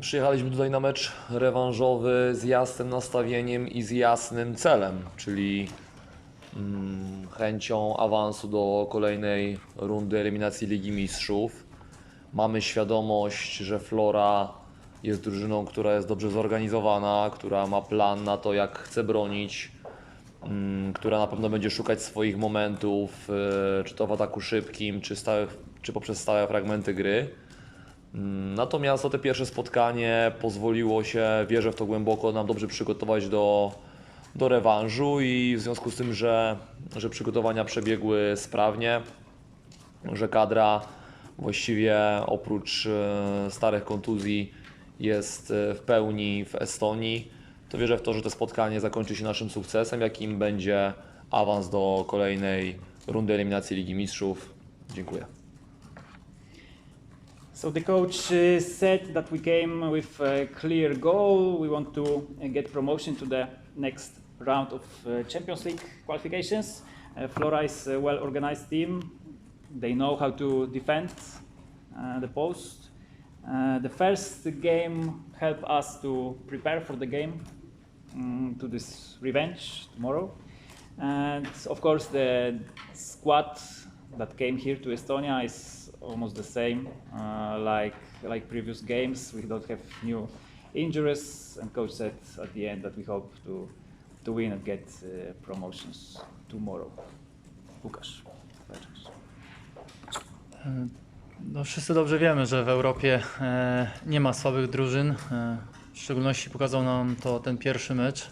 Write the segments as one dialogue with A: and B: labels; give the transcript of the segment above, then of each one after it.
A: Przyjechaliśmy tutaj na mecz rewanżowy z jasnym nastawieniem i z jasnym celem, czyli mm, chęcią awansu do kolejnej rundy eliminacji Ligi Mistrzów. Mamy świadomość, że Flora jest drużyną, która jest dobrze zorganizowana, która ma plan na to, jak chce bronić, mm, która na pewno będzie szukać swoich momentów, y, czy to w ataku szybkim, czy, stałych, czy poprzez stałe fragmenty gry. Natomiast to te pierwsze spotkanie pozwoliło się, wierzę w to głęboko, nam dobrze przygotować do, do rewanżu i w związku z tym, że, że przygotowania przebiegły sprawnie, że kadra właściwie oprócz e, starych kontuzji jest e, w pełni w Estonii, to wierzę w to, że to spotkanie zakończy się naszym sukcesem, jakim będzie awans do kolejnej rundy eliminacji Ligi Mistrzów. Dziękuję.
B: So the coach uh, said that we came with a clear goal. We want to uh, get promotion to the next round of uh, Champions League qualifications. Uh, Flora is a well-organized team. They know how to defend uh, the post. Uh, the first game helped us to prepare for the game, mm, to this revenge tomorrow. And of course, the squad that came here to Estonia is almost the same uh, like like previous games. We don't have new injuries, and coach said at the end that we hope to to win and get uh, promotions tomorrow. Łukasz.
C: No, wszyscy dobrze wiemy, że w Europie e, nie ma słabych drużyn. E, w szczególności pokazał nam to ten pierwszy mecz.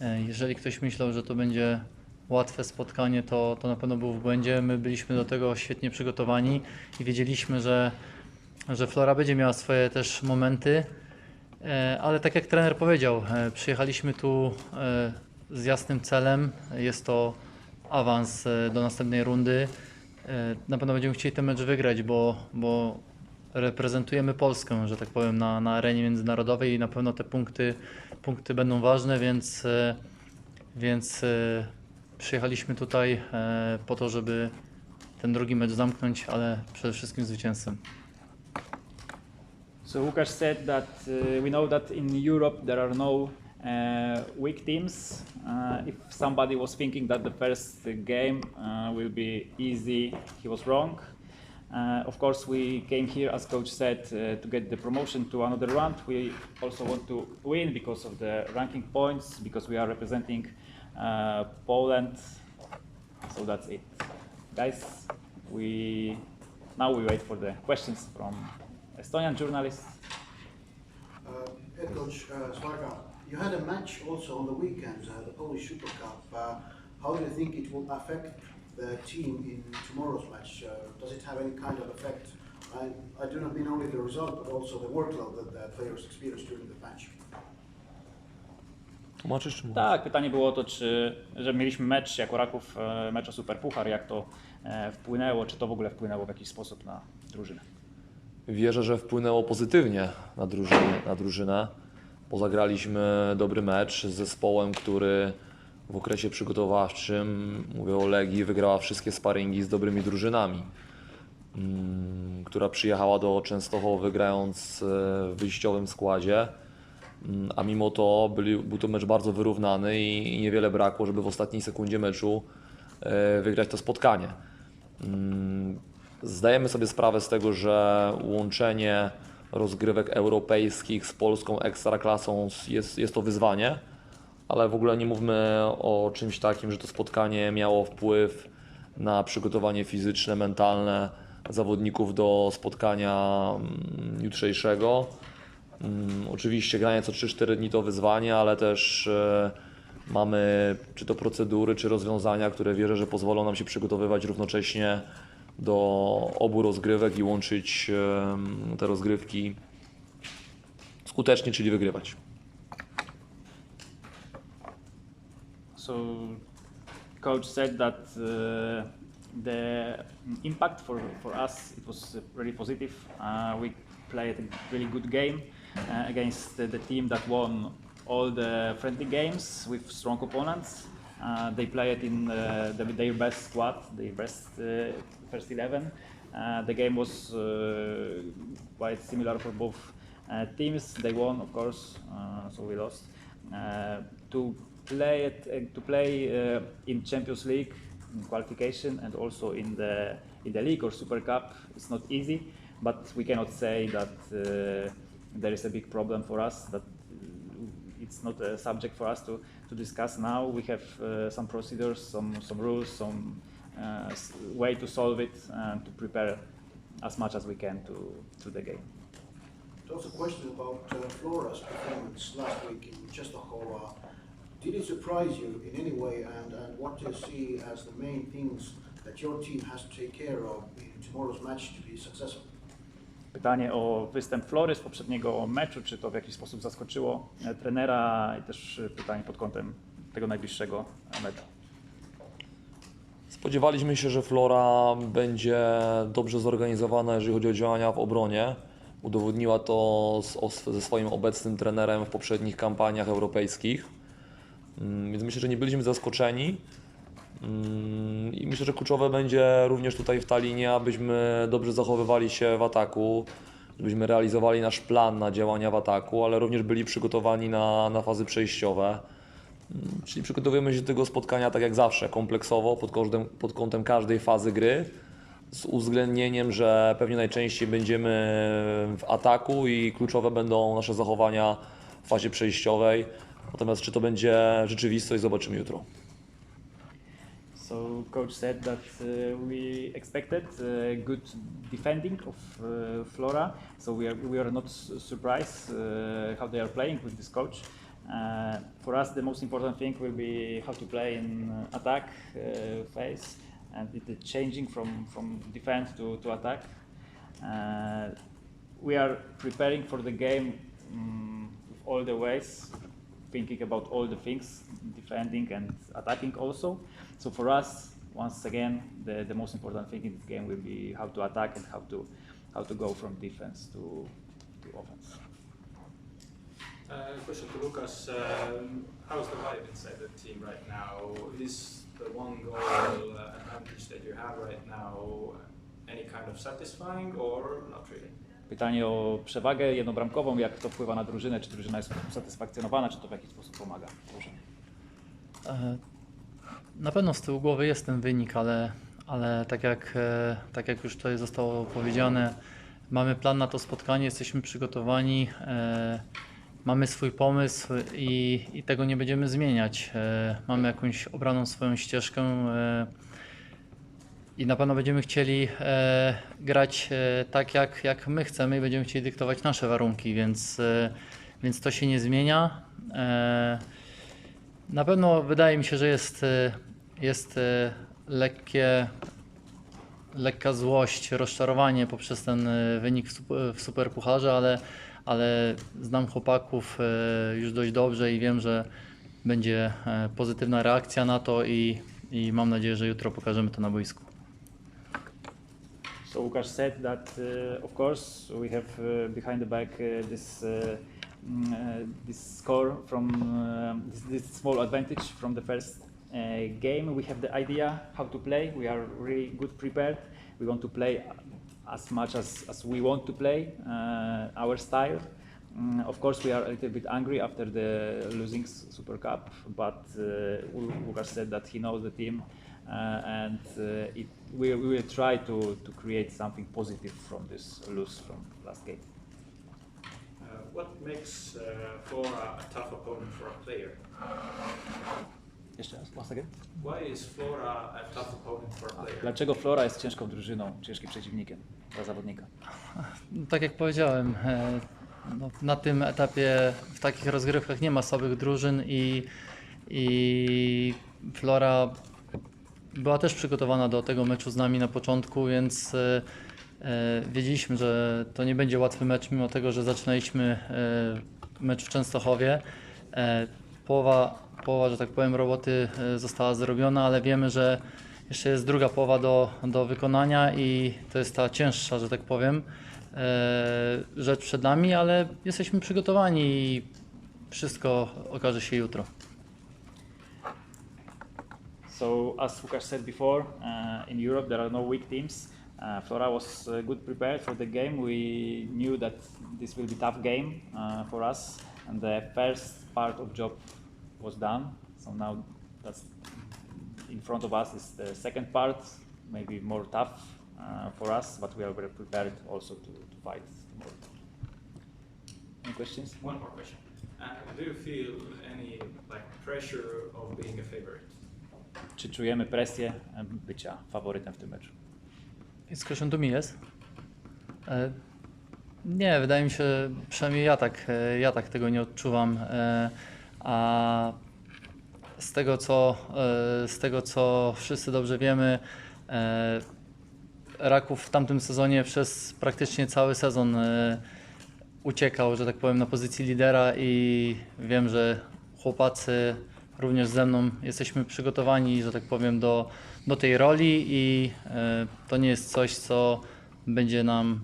C: E, jeżeli ktoś myślał, że to będzie łatwe spotkanie, to, to na pewno był w błędzie. My byliśmy do tego świetnie przygotowani i wiedzieliśmy, że, że Flora będzie miała swoje też momenty. E, ale tak jak trener powiedział, e, przyjechaliśmy tu e, z jasnym celem. Jest to awans do następnej rundy. Na pewno będziemy chcieli ten mecz wygrać, bo, bo reprezentujemy Polskę, że tak powiem, na, na arenie międzynarodowej i na pewno te punkty, punkty będą ważne, więc, więc przyjechaliśmy tutaj e, po to, żeby ten drugi mecz zamknąć, ale przede wszystkim zwycięstwem.
B: So Łukasz said that uh, we know that in Europe there are no uh, weak teams. Uh, if somebody was thinking that the first game uh, will be easy, he was wrong. Uh, of course, we came here, as coach said, uh, to get the promotion to another round. We also want to win because of the ranking points, because we are representing uh, Poland. So that's it, guys. We now we wait for the questions from Estonian journalists.
D: Uh, Head coach uh, you had a match also on the weekend, uh, the Polish Super Cup. Uh, how do you think it will affect the team in tomorrow's match? Uh, does it have any kind of effect? I, I do not mean only the result, but also the workload that the players experience during the match.
A: Tłumaczysz czy mówisz?
B: Tak, pytanie było o to, czy, że mieliśmy mecz jako Raków, e, mecz o Superpuchar, jak to e, wpłynęło, czy to w ogóle wpłynęło w jakiś sposób na drużynę.
A: Wierzę, że wpłynęło pozytywnie na drużynę, na drużynę, bo zagraliśmy dobry mecz z zespołem, który w okresie przygotowawczym, mówię o Legii, wygrała wszystkie sparingi z dobrymi drużynami, mm, która przyjechała do Częstochowy grając e, w wyjściowym składzie, a mimo to byli, był to mecz bardzo wyrównany i, i niewiele brakło, żeby w ostatniej sekundzie meczu e, wygrać to spotkanie. Mm, Zdajemy sobie sprawę z tego, że łączenie rozgrywek europejskich z polską ekstraklasą jest, jest to wyzwanie, ale w ogóle nie mówmy o czymś takim, że to spotkanie miało wpływ na przygotowanie fizyczne, mentalne zawodników do spotkania mm, jutrzejszego. Mm, Oczywiście granie co 3-4 dni to wyzwanie, ale też e, mamy czy to procedury, czy rozwiązania, które wierzę, że pozwolą nam się przygotowywać równocześnie do obu rozgrywek i łączyć te rozgrywki skutecznie, czyli wygrywać.
B: So, coach said that uh, the impact for, for us it was really positive. Uh, we played a really good game uh, against the, the team that won all the friendly games with strong opponents. Uh, they played in uh, the, their best squad, their best uh, first eleven. Uh, the game was quite similar for both teams they won, of course, so we lost. To play it, to play in Champions League in qualification and also in the in the league or Super Cup, it's not easy. But we cannot say that uh, there is a big problem for us. That uh, it's not a subject for us to, to discuss now. We have uh, some procedures, some some rules, some uh, way to solve it and to prepare as much as we can to to the game.
D: There was a question about uh, Flora's performance last week in Czestochowa. Did it surprise you in any way, and, and what do you see as the main things that your team has to take care of in tomorrow's match to be successful?
B: Pytanie o występ Flory z poprzedniego meczu, czy to w jakiś sposób zaskoczyło e, trenera i też e, pytanie pod kątem tego najbliższego meczu.
A: Spodziewaliśmy się, że Flora będzie dobrze zorganizowana, jeżeli chodzi o działania w obronie. Udowodniła to z, o, ze swoim obecnym trenerem w poprzednich kampaniach europejskich. Mm, Więc myślę, że nie byliśmy zaskoczeni. Mm, I myślę, że kluczowe będzie również tutaj w Talinie, abyśmy dobrze zachowywali się w ataku, żebyśmy realizowali nasz plan na działania w ataku, ale również byli przygotowani na, na fazy przejściowe. Czyli przygotowujemy się do tego spotkania tak jak zawsze, kompleksowo, pod kątem, pod kątem każdej fazy gry, z uwzględnieniem, że pewnie najczęściej będziemy w ataku i kluczowe będą nasze zachowania w fazie przejściowej. Natomiast czy to będzie rzeczywistość, zobaczymy jutro.
B: So coach said that uh, we expected uh, good defending of uh, Flora. So we are we are not surprised uh, how they are playing with this coach. Uh, for us, the most important thing will be how to play in uh, attack uh, phase and it changing from from defense to to attack. Uh, we are preparing for the game um, all the ways, thinking about all the things, defending and attacking also. So for us, once again, the, the most important thing in this game will be how to attack and how to how to go from defense to, to offense.
E: Uh, question to Lucas. Um, how's the vibe inside the team right now? Is the one goal uh, advantage that you have right now any kind of satisfying or not really?
B: Pytanie o przewagę jednobramkową, jak to wpływa na drużynę, czy drużyna jest usatysfakcjonowana, czy to w jakiś sposób pomaga drużynie.
C: Na pewno z tyłu głowy jest ten wynik, ale, ale tak, jak, e, tak jak już tutaj zostało powiedziane, mamy plan na to spotkanie, jesteśmy przygotowani, e, mamy swój pomysł i, i tego nie będziemy zmieniać. E, Mamy jakąś obraną swoją ścieżkę i na pewno będziemy chcieli e, grać e, tak, jak, jak my chcemy i będziemy chcieli dyktować nasze warunki, więc, e, więc to się nie zmienia. E, na pewno wydaje mi się, że jest, e, jest e, lekkie, lekka złość, rozczarowanie poprzez ten e, wynik w, w Superpucharze, ale, ale znam chłopaków e, już dość dobrze i wiem, że będzie e, pozytywna reakcja na to i, i mam nadzieję, że jutro pokażemy to na boisku.
B: So Łukasz said that, uh, of course, we have uh, behind the back uh, this mm, this score from this, this small advantage from the first game. We have the idea how to play. We are really good prepared. We want to play as much as, as we want to play our style. Mm, of course, we are a little bit angry after the losing Super Cup, but uh, said that he knows the team and uh, it, we, we will try to, to create something positive from this lose from last game.
E: Uh, what makes uh, Flora a tough opponent for a player?
B: Jeszcze raz, once again.
E: Why is Flora a tough opponent for a player?
B: Dlaczego Flora jest ciężką drużyną, ciężkim przeciwnikiem dla zawodnika?
C: No, tak jak powiedziałem, e, no, na tym etapie w takich rozgrywkach nie ma słabych drużyn i, i Flora była też przygotowana do tego meczu z nami na początku, więc e, e, wiedzieliśmy, że to nie będzie łatwy mecz, mimo tego, że zaczynaliśmy e, mecz w Częstochowie. Połowa, połowa, że tak powiem, roboty została zrobiona, ale wiemy, że jeszcze jest druga połowa do, do wykonania i to jest ta cięższa, że tak powiem, rzecz przed nami, ale jesteśmy przygotowani i wszystko okaże się jutro.
B: So as Łukasz said before, uh, in Europe there are no weak teams. Uh, Flora was uh, good prepared for the game. We knew that this will be tough game uh, for us, and the first part of job was done. So now that's in front of us is the second part, maybe more tough uh, for us, but we are very prepared also to, to fight tomorrow. Any questions?
E: One more question. Uh, do you feel any like pressure of being a favorite?
B: Czy czujemy presję e, bycia faworytem w tym meczu?
C: Me, yes? E, Nie, wydaje mi się, przynajmniej ja tak, e, ja tak tego nie odczuwam. A z tego, co, z tego, co wszyscy dobrze wiemy, Raków w tamtym sezonie przez praktycznie cały sezon uciekał, że tak powiem, na pozycji lidera i wiem, że chłopacy również ze mną jesteśmy przygotowani, że tak powiem, do, do tej roli i e, to nie jest coś, co będzie nam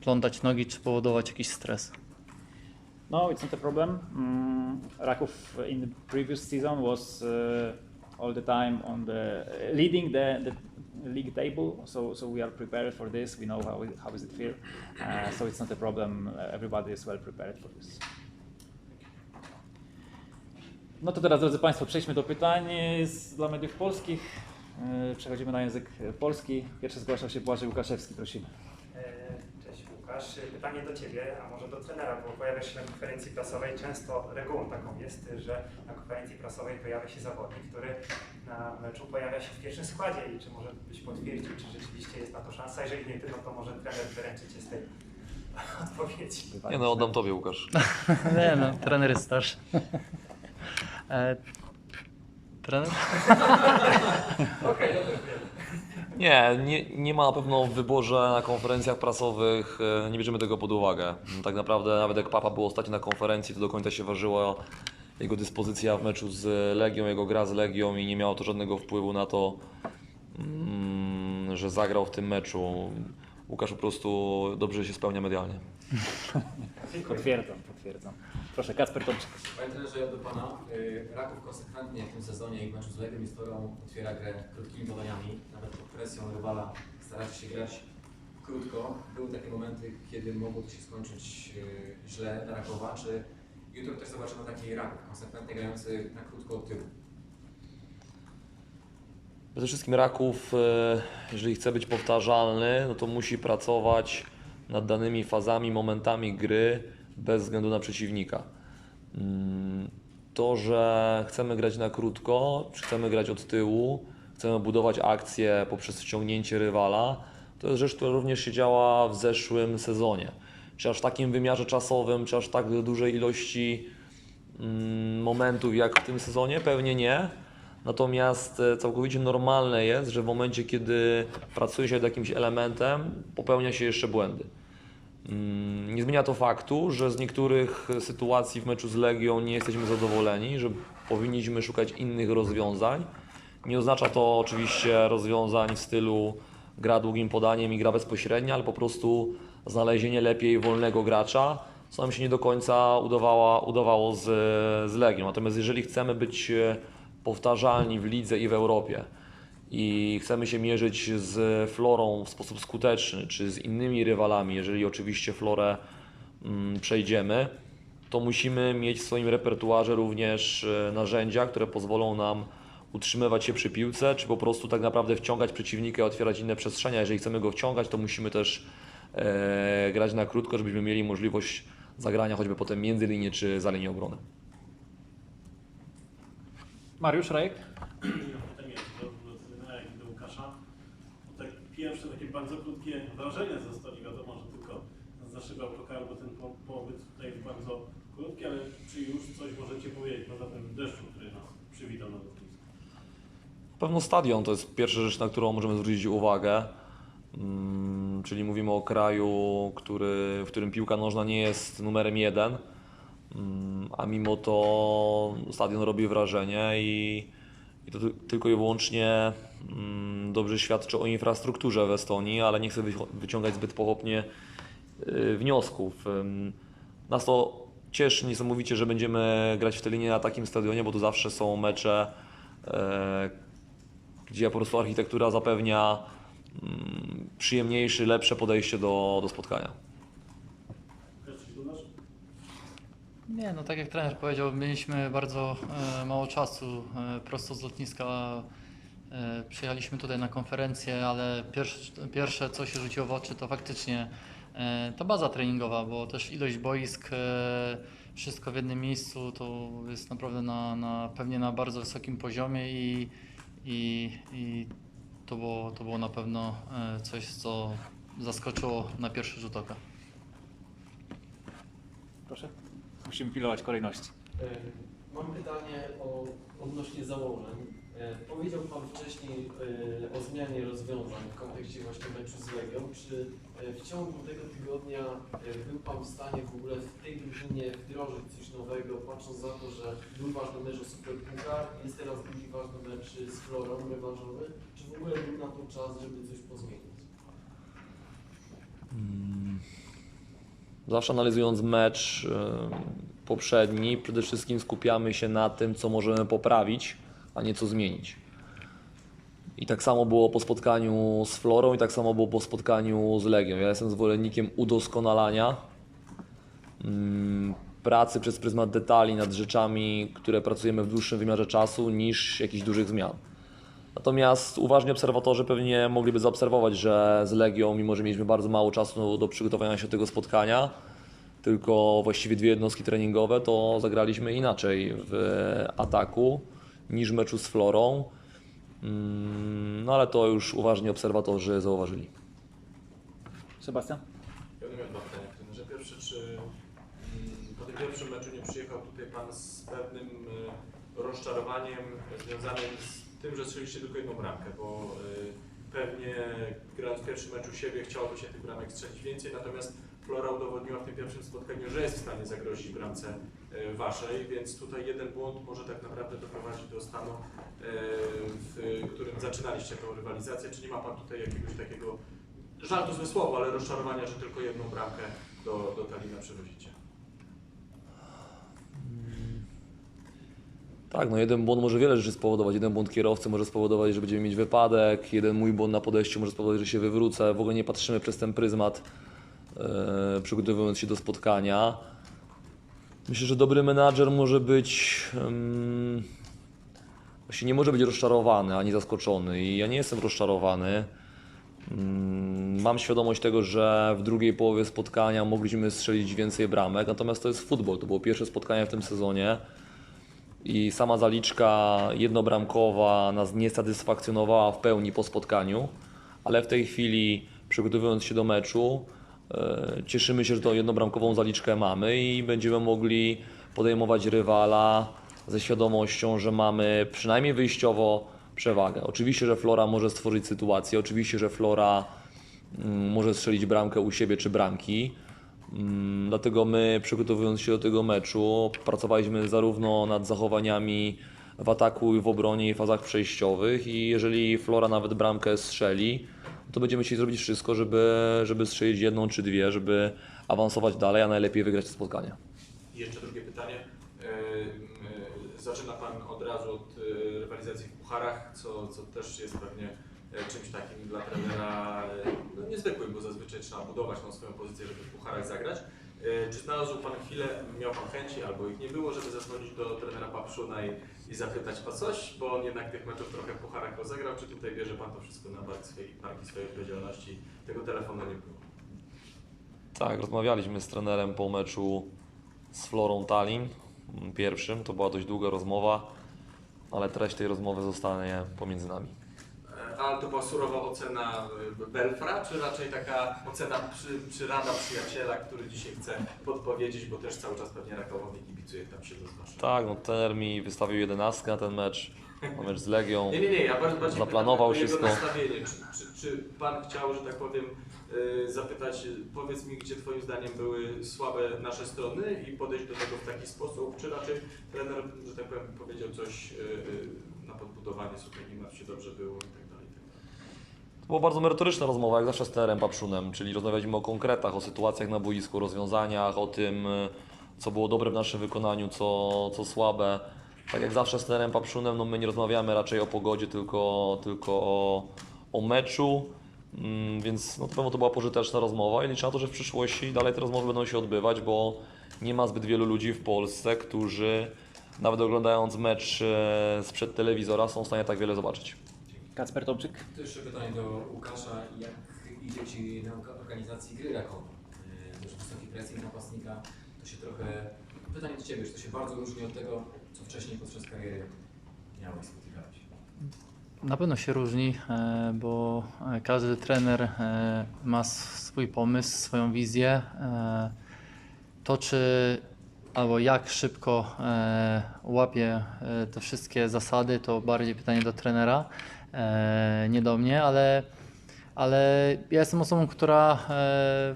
C: plątać nogi czy powodować jakiś stres.
B: No, it's not a problem. Mm, Raków in the previous season was uh, all the time on the uh, leading the, the league table, so so we are prepared for this. We know how it, how is it feel, uh, so it's not a problem. Everybody is well prepared for this. No to teraz, drodzy Państwo, przejdźmy do pytań z, dla mediów polskich. E, Przechodzimy na język polski. Pierwszy zgłaszał się Błażej Łukaszewski, prosimy.
F: E, Cześć Łukasz. Pytanie do Ciebie, a może do trenera, bo pojawia się na konferencji prasowej często regułą taką jest, że na konferencji prasowej pojawia się zawodnik, który na meczu pojawia się w pierwszym składzie i czy może byś potwierdził, czy rzeczywiście jest na to szansa, jeżeli nie Ty, no to może trener wyręczy Cię z tej odpowiedzi.
A: Nie no, oddam Tobie Łukasz.
C: Nie no, trener jest starszy. E, trener?
A: Nie, nie, nie ma na pewno w wyborze na konferencjach prasowych, e, nie bierzemy tego pod uwagę. Tak naprawdę nawet jak Papa był ostatnio na konferencji, to do końca się ważyła jego dyspozycja w meczu z Legią, jego gra z Legią i nie miało to żadnego wpływu na to, mm, że zagrał w tym meczu. Łukasz po prostu dobrze się spełnia medialnie.
B: Potwierdzam, potwierdzam. Proszę, Kacper Tomczyk.
G: Panie trenerze, ja do Pana. Y, Raków konsekwentnie w tym sezonie i w meczu z Legią i z Torą otwiera grę krótkimi podaniami. Nawet pod presją rywala staracie się grać krótko. Były takie momenty, kiedy mogło to się skończyć y, źle dla Rakowa. Czy jutro też zobaczymy taki Raków konsekwentnie grający na krótko od tyłu?
A: Przede wszystkim Raków, e, jeżeli chce być powtarzalny, no to musi pracować nad danymi fazami, momentami gry bez względu na przeciwnika. Mm, To, że chcemy grać na krótko, czy chcemy grać od tyłu, chcemy budować akcję poprzez wciągnięcie rywala, to jest rzecz, która również się działa w zeszłym sezonie. Czy aż w takim wymiarze czasowym, czy aż tak dużej ilości mm, momentów jak w tym sezonie? Pewnie nie. Natomiast e, całkowicie normalne jest, że w momencie, kiedy pracuje się nad jakimś elementem, popełnia się jeszcze błędy. Mm, Nie zmienia to faktu, że z niektórych sytuacji w meczu z Legią nie jesteśmy zadowoleni, że powinniśmy szukać innych rozwiązań. Nie oznacza to oczywiście rozwiązań w stylu gra długim podaniem i gra bezpośrednia, ale po prostu znalezienie lepiej wolnego gracza, co nam się nie do końca udawało z, z Legią. Natomiast jeżeli chcemy być e, powtarzalni w lidze i w Europie i chcemy się mierzyć z Florą w sposób skuteczny, czy z innymi rywalami, jeżeli oczywiście Florę mm, przejdziemy, to musimy mieć w swoim repertuarze również e, narzędzia, które pozwolą nam utrzymywać się przy piłce, czy po prostu tak naprawdę wciągać przeciwnika i otwierać inne przestrzenie. Jeżeli chcemy go wciągać, to musimy też e, grać na krótko, żebyśmy mieli możliwość zagrania choćby potem między linię czy za linię obrony.
B: Mariusz Rajek.
H: pytanie do, do trenera, jak i do Łukasza. Bo tak pierwsze takie bardzo krótkie wrażenia zostali, wiadomo, że tylko z naszego bo ten po, pobyt tutaj jest bardzo krótki, ale czy już coś możecie powiedzieć poza tym deszczu, który nas przywitał na lotnisku?
A: Pewno stadion to jest pierwsza rzecz, na którą możemy zwrócić uwagę. Mm, Czyli mówimy o kraju, który, w którym piłka nożna nie jest numerem jeden, Mm, a mimo to stadion robi wrażenie i, i to ty- tylko i wyłącznie dobrze świadczy o infrastrukturze w Estonii, ale nie chcę wyciągać zbyt pochopnie y, wniosków. Nas to cieszy niesamowicie, że będziemy grać w Telinie na takim stadionie, bo to zawsze są mecze, e, gdzie po prostu architektura zapewnia mm, przyjemniejsze, lepsze podejście do, do spotkania.
C: Nie, no tak jak trener powiedział, mieliśmy bardzo e, mało czasu e, prosto z lotniska. E, przyjechaliśmy tutaj na konferencję, ale pierwsze, pierwsze co się rzuciło w oczy to faktycznie e, ta baza treningowa, bo też ilość boisk, e, wszystko w jednym miejscu to jest naprawdę na, na, pewnie na bardzo wysokim poziomie i, i, i to, było, to było na pewno coś, co zaskoczyło na pierwszy rzut oka.
B: Proszę. Musimy pilować kolejności.
I: Mam pytanie o, odnośnie założeń. E, Powiedział Pan wcześniej e, o zmianie rozwiązań w kontekście właśnie meczu z Legią. Czy e, w ciągu tego tygodnia był Pan w stanie w ogóle w tej drużynie wdrożyć coś nowego, patrząc za to, że był ważny mecz o Superpuchar, jest teraz drugi ważny mecz z Florą rewanżowy, czy w ogóle był na to czas, żeby coś pozmienić?
A: Zawsze analizując mecz poprzedni, przede wszystkim skupiamy się na tym, co możemy poprawić, a nie co zmienić. I tak samo było po spotkaniu z Florą, i tak samo było po spotkaniu z Legią. Ja jestem zwolennikiem udoskonalania, mm, pracy przez pryzmat detali nad rzeczami, które pracujemy w dłuższym wymiarze czasu, niż jakichś dużych zmian. Natomiast uważni obserwatorzy pewnie mogliby zaobserwować, że z Legią, mimo że mieliśmy bardzo mało czasu do przygotowania się do tego spotkania, tylko właściwie dwie jednostki treningowe, to zagraliśmy inaczej w ataku niż meczu z Florą. Mm, No ale to już uważni obserwatorzy zauważyli.
B: Sebastian?
J: Ja bym miał dwa pytania, trenerze. Pierwsze, czy mm, po tym pierwszym meczu nie przyjechał tutaj Pan z pewnym y, rozczarowaniem związanym z tym, że strzeliście tylko jedną bramkę, bo y, pewnie grając w pierwszym meczu siebie chciałoby się tych bramek strzelić więcej, natomiast Flora udowodniła w tym pierwszym spotkaniu, że jest w stanie zagrozić bramce y, Waszej, więc tutaj jeden błąd może tak naprawdę doprowadzić do stanu, y, w którym zaczynaliście tę rywalizację. Czy nie ma Pan tutaj jakiegoś takiego żal to złe ale rozczarowania, że tylko jedną bramkę do, do Talina przywozicie.
A: Tak, no jeden błąd może wiele rzeczy spowodować. Jeden błąd kierowcy może spowodować, że będziemy mieć wypadek, jeden mój błąd na podejściu może spowodować, że się wywrócę. W ogóle nie patrzymy przez ten pryzmat, e, przygotowując się do spotkania. Myślę, że dobry menadżer może być. właśnie nie może być rozczarowany ani zaskoczony. I ja nie jestem rozczarowany. Mm, Mam świadomość tego, że w drugiej połowie spotkania mogliśmy strzelić więcej bramek, natomiast to jest futbol. To było pierwsze spotkanie w tym sezonie i sama zaliczka jednobramkowa nas nie satysfakcjonowała w pełni po spotkaniu, ale w tej chwili przygotowując się do meczu e, cieszymy się, że tą jednobramkową zaliczkę mamy i będziemy mogli podejmować rywala ze świadomością, że mamy przynajmniej wyjściowo przewagę. Oczywiście, że Flora może stworzyć sytuację, oczywiście, że Flora mm, może strzelić bramkę u siebie czy bramki. Mm, Dlatego my, przygotowując się do tego meczu, pracowaliśmy zarówno nad zachowaniami w ataku i w obronie i fazach przejściowych i jeżeli Flora nawet bramkę strzeli, to będziemy chcieli zrobić wszystko, żeby, żeby strzelić jedną czy dwie, żeby awansować dalej, a najlepiej wygrać to spotkanie.
J: Jeszcze drugie pytanie. E, e, Zaczyna Pan od razu od e, rywalizacji w pucharach, co, co też jest pewnie czymś takim dla trenera no, niezwykłym, bo zazwyczaj trzeba budować tą swoją pozycję, żeby w pucharach zagrać. E, Czy znalazł Pan chwilę, miał Pan chęci albo ich nie było, żeby zadzwonić do trenera Papszuna i, i zapytać o coś, bo on jednak tych meczów trochę w pucharach rozegrał, czy tutaj bierze Pan to wszystko na barki swojej, barki swojej odpowiedzialności? Tego telefonu nie było.
A: Tak, rozmawialiśmy z trenerem po meczu z Florą Tallinn, mm, pierwszym. To była dość długa rozmowa, ale treść tej rozmowy zostanie pomiędzy nami.
J: Ale to była surowa ocena y, Belfra, czy raczej taka ocena przy, czy rada przyjaciela, który dzisiaj chce podpowiedzieć, bo też cały czas pewnie Rakowowi kibicuje, jak tam się rozważa.
A: Tak, no trener mi wystawił jedenastkę na ten mecz, na mecz z Legią.
J: Nie, nie, nie, ja bardzo bardziej
A: Zaplanował wszystko.
J: nastawienie. Czy, czy, czy Pan chciał, że tak powiem, y, zapytać, powiedz mi, gdzie Twoim zdaniem były słabe nasze strony i podejść do tego w taki sposób, czy raczej trener, że tak powiem, powiedział coś y, na podbudowanie, słuchaj, nie martw się, dobrze było i tak dalej. i tak dalej.
A: To była bardzo merytoryczna rozmowa, jak zawsze z trenerem Papszunem, czyli rozmawialiśmy o konkretach, o sytuacjach na boisku, rozwiązaniach, o tym, co było dobre w naszym wykonaniu, co, co słabe. Tak jak zawsze z trenerem Papszunem, no my nie rozmawiamy raczej o pogodzie, tylko, tylko o, o meczu Mm, Więc no, pewno to była pożyteczna rozmowa i liczę na to, że w przyszłości dalej te rozmowy będą się odbywać, bo nie ma zbyt wielu ludzi w Polsce, którzy nawet oglądając mecz e, sprzed telewizora są w stanie tak wiele zobaczyć.
B: Kacper Tomczyk.
G: To jeszcze pytanie do Łukasza. Jak idzie Ci nauka organizacji gry rakowej? Yy, Też wysoki pressing napastnika. To się trochę... Pytanie do Ciebie, czy to się bardzo różni od tego, co wcześniej podczas kariery miałeś, spotykałeś?
C: Na pewno się różni, e, bo e, każdy trener e, ma swój pomysł, swoją wizję. To, czy albo jak szybko e, e, te wszystkie zasady, to bardziej pytanie do trenera, e, nie do mnie, ale, ale ja jestem osobą, która e,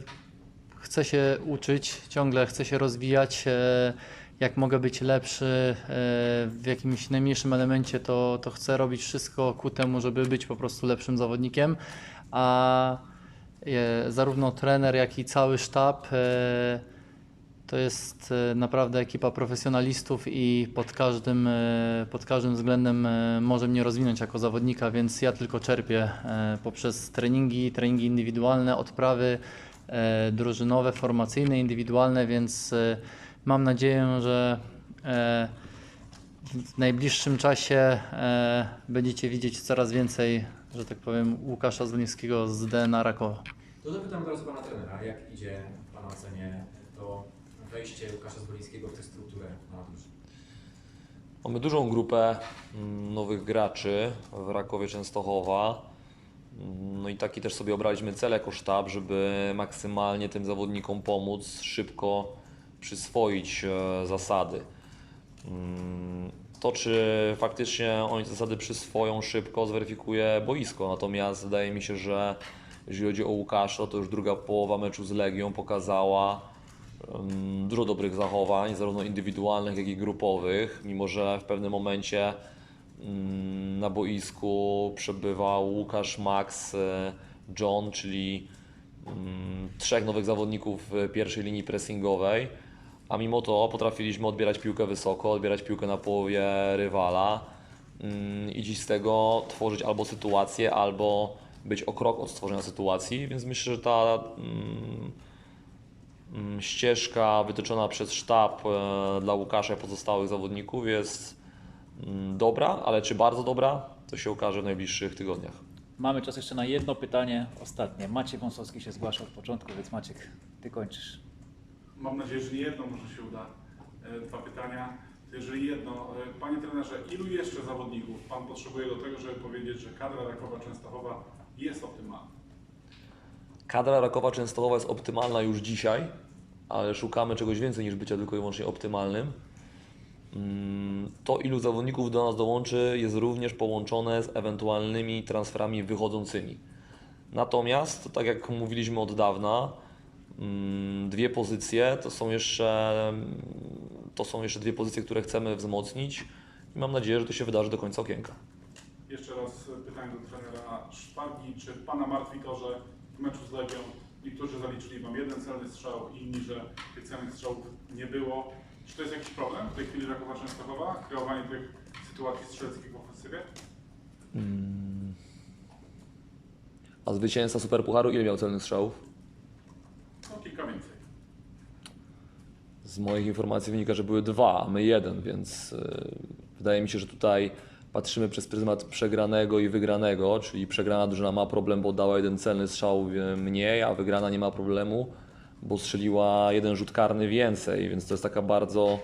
C: chce się uczyć, ciągle chce się rozwijać. e, Jak mogę być lepszy e, w jakimś najmniejszym elemencie, to, to chcę robić wszystko ku temu, żeby być po prostu lepszym zawodnikiem. A e, zarówno trener, jak i cały sztab e, to jest e, naprawdę ekipa profesjonalistów i pod każdym, e, pod każdym względem e, może mnie rozwinąć jako zawodnika, więc ja tylko czerpię poprzez treningi, treningi indywidualne, odprawy drużynowe, formacyjne, indywidualne, więc mam nadzieję, że w najbliższym czasie będziecie widzieć coraz więcej, że tak powiem, Łukasza Zwolińskiego z DNA Rakowa.
G: To zapytam od razu Pana trenera. Jak idzie Pana ocenie to wejście Łukasza Zwolińskiego w tę strukturę?
A: Mamy dużą grupę mm, nowych graczy w Rakowie Częstochowa. Mm, No i taki też sobie obraliśmy cel jako sztab, żeby maksymalnie tym zawodnikom pomóc szybko przyswoić e, zasady. Mm, To, czy faktycznie oni te zasady przyswoją szybko, zweryfikuje boisko. Natomiast wydaje mi się, że jeżeli chodzi o Łukasza, to już druga połowa meczu z Legią pokazała dużo dobrych zachowań, zarówno indywidualnych, jak i grupowych, mimo że w pewnym momencie mm, na boisku przebywał Łukasz, Max, e, John, czyli mm, trzech nowych zawodników pierwszej linii pressingowej, a mimo to potrafiliśmy odbierać piłkę wysoko, odbierać piłkę na połowie rywala mm, i dziś z tego tworzyć albo sytuację, albo być o krok od stworzenia sytuacji, więc myślę, że ta ścieżka wytyczona przez sztab e, dla Łukasza i pozostałych zawodników jest mm, dobra, ale czy bardzo dobra, to się okaże w najbliższych tygodniach.
B: Mamy czas jeszcze na jedno pytanie ostatnie. Maciek Wąsowski się zgłasza od początku, więc Maciek, ty kończysz.
K: Mam nadzieję, że nie jedno może się uda. E, Dwa pytania. Jeżeli jedno, e, panie trenerze, ilu jeszcze zawodników pan potrzebuje do tego, żeby powiedzieć, że kadra Rakowa Częstochowa jest optymalna?
A: Kadra Rakowa Częstochowa jest optymalna już dzisiaj, ale szukamy czegoś więcej niż bycia tylko i wyłącznie optymalnym. Mm, To, ilu zawodników do nas dołączy, jest również połączone z ewentualnymi transferami wychodzącymi. Natomiast, tak jak mówiliśmy od dawna, mm, dwie pozycje to są jeszcze, to są jeszcze dwie pozycje, które chcemy wzmocnić i mam nadzieję, że to się wydarzy do końca okienka.
K: Jeszcze raz pytanie do trenera Szpargi. Czy pana martwi to, że meczu z Legią niektórzy zaliczyli wam jeden celny strzał, inni, że tych celnych strzałów nie było? Czy to jest jakiś problem w tej chwili Rakowa Częstochowa? Kreowanie tych sytuacji strzeleckich w ofensywie?
A: Mm. A zwycięzca Superpucharu ile miał celnych strzałów?
K: No kilka więcej.
A: Z moich informacji wynika, że były dwa, a my jeden, więc y, wydaje mi się, że tutaj patrzymy przez pryzmat przegranego i wygranego, czyli przegrana drużyna ma problem, bo dała jeden celny strzał mniej, a wygrana nie ma problemu, bo strzeliła jeden rzut karny więcej, więc to jest taka bardzo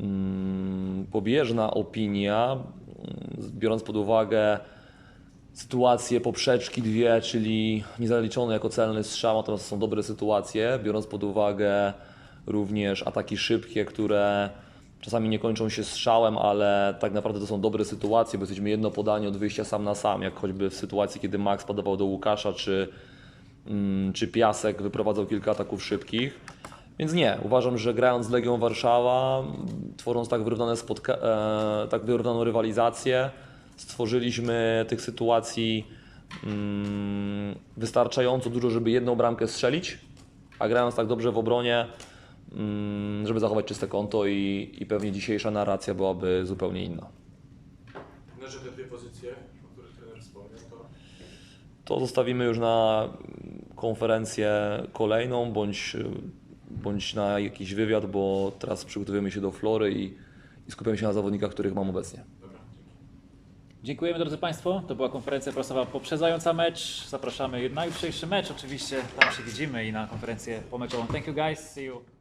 A: mm, pobieżna opinia, biorąc pod uwagę sytuacje poprzeczki dwie, czyli niezaliczone jako celny strzał, natomiast są dobre sytuacje, biorąc pod uwagę również ataki szybkie, które czasami nie kończą się strzałem, ale tak naprawdę to są dobre sytuacje, bo jesteśmy jedno podanie od wyjścia sam na sam, jak choćby w sytuacji, kiedy Max podawał do Łukasza, czy, mm, czy Piasek wyprowadzał kilka ataków szybkich. Więc nie, uważam, że grając z Legią Warszawa, tworząc tak, wyrównane spotka- e, tak wyrównaną rywalizację, stworzyliśmy tych sytuacji mm, wystarczająco dużo, żeby jedną bramkę strzelić, a grając tak dobrze w obronie, żeby zachować czyste konto i, i pewnie dzisiejsza narracja byłaby zupełnie inna.
J: Trenerze, te dwie pozycje, o których trener wspomniał, to
A: to zostawimy już na konferencję kolejną, bądź, bądź na jakiś wywiad, bo teraz przygotowujemy się do Flory i, i skupiamy się na zawodnikach, których mam obecnie.
J: Dobra, dzięki.
B: Dziękujemy drodzy Państwo. To była konferencja prasowa poprzedzająca mecz. Zapraszamy na jutrzejszy mecz. Oczywiście tam się widzimy i na konferencję pomeczową. Thank you guys. See you.